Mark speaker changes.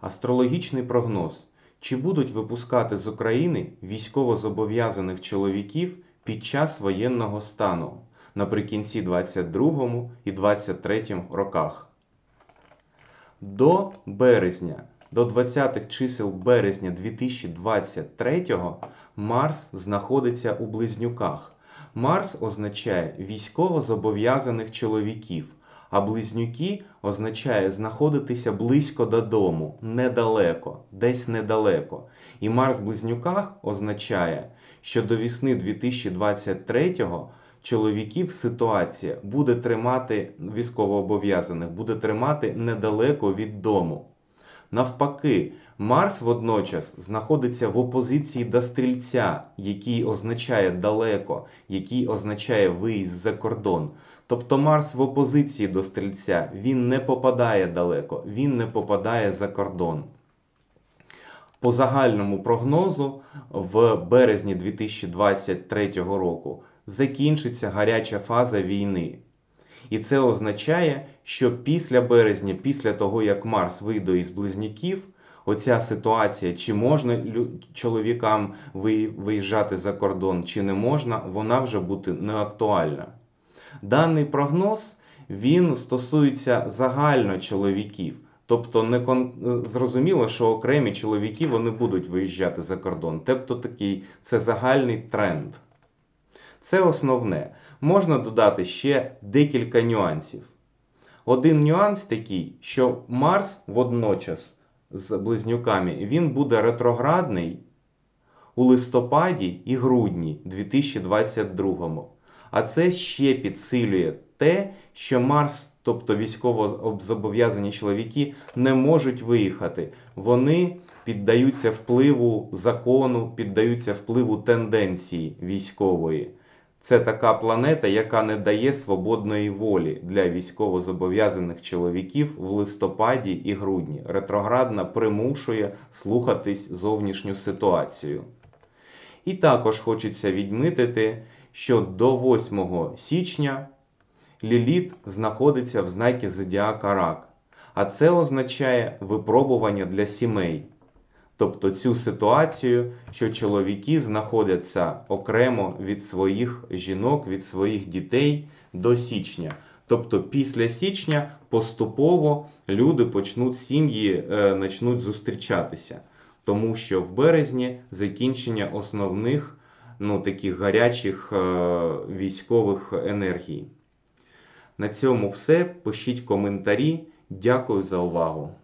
Speaker 1: Астрологічний прогноз. Чи будуть випускати з України військовозобов'язаних чоловіків під час воєнного стану наприкінці 22 і 23 роках? До березня, до 20-х чисел березня 2023 Марс знаходиться у близнюках. Марс означає військовозобов'язаних чоловіків, а близнюки означає знаходитися близько додому, недалеко, десь недалеко. І Марс в близнюках означає, що до вісни 2023-го чоловіків ситуація буде тримати військовообов'язаних, буде тримати недалеко від дому. Навпаки, Марс водночас знаходиться в опозиції до стрільця, який означає далеко, який означає виїзд за кордон. Тобто Марс в опозиції до стрільця, він не попадає далеко, він не попадає за кордон. По загальному прогнозу, в березні 2023 року закінчиться гаряча фаза війни. І це означає, що після березня, після того як Марс вийде із близнюків, оця ситуація, чи можна чоловікам виїжджати за кордон, чи не можна, вона вже буде не актуальна. Даний прогноз він стосується загально чоловіків. Тобто не кон... зрозуміло, що окремі чоловіки вони будуть виїжджати за кордон. Тобто такий це загальний тренд. Це основне. Можна додати ще декілька нюансів. Один нюанс такий, що Марс водночас з близнюками він буде ретроградний у листопаді і грудні 2022. А це ще підсилює те, що Марс, тобто військово зобов'язані чоловіки, не можуть виїхати. Вони піддаються впливу закону, піддаються впливу тенденції військової. Це така планета, яка не дає свободної волі для військовозобов'язаних чоловіків в листопаді і грудні. Ретроградна примушує слухатись зовнішню ситуацію. І також хочеться відмітити, що до 8 січня Ліліт знаходиться в знакі Зодіака Рак. А це означає випробування для сімей. Тобто цю ситуацію, що чоловіки знаходяться окремо від своїх жінок, від своїх дітей до січня. Тобто після січня поступово люди почнуть сім'ї е, почнуть зустрічатися, тому що в березні закінчення основних ну, таких гарячих е, військових енергій. На цьому все. Пишіть коментарі. Дякую за увагу.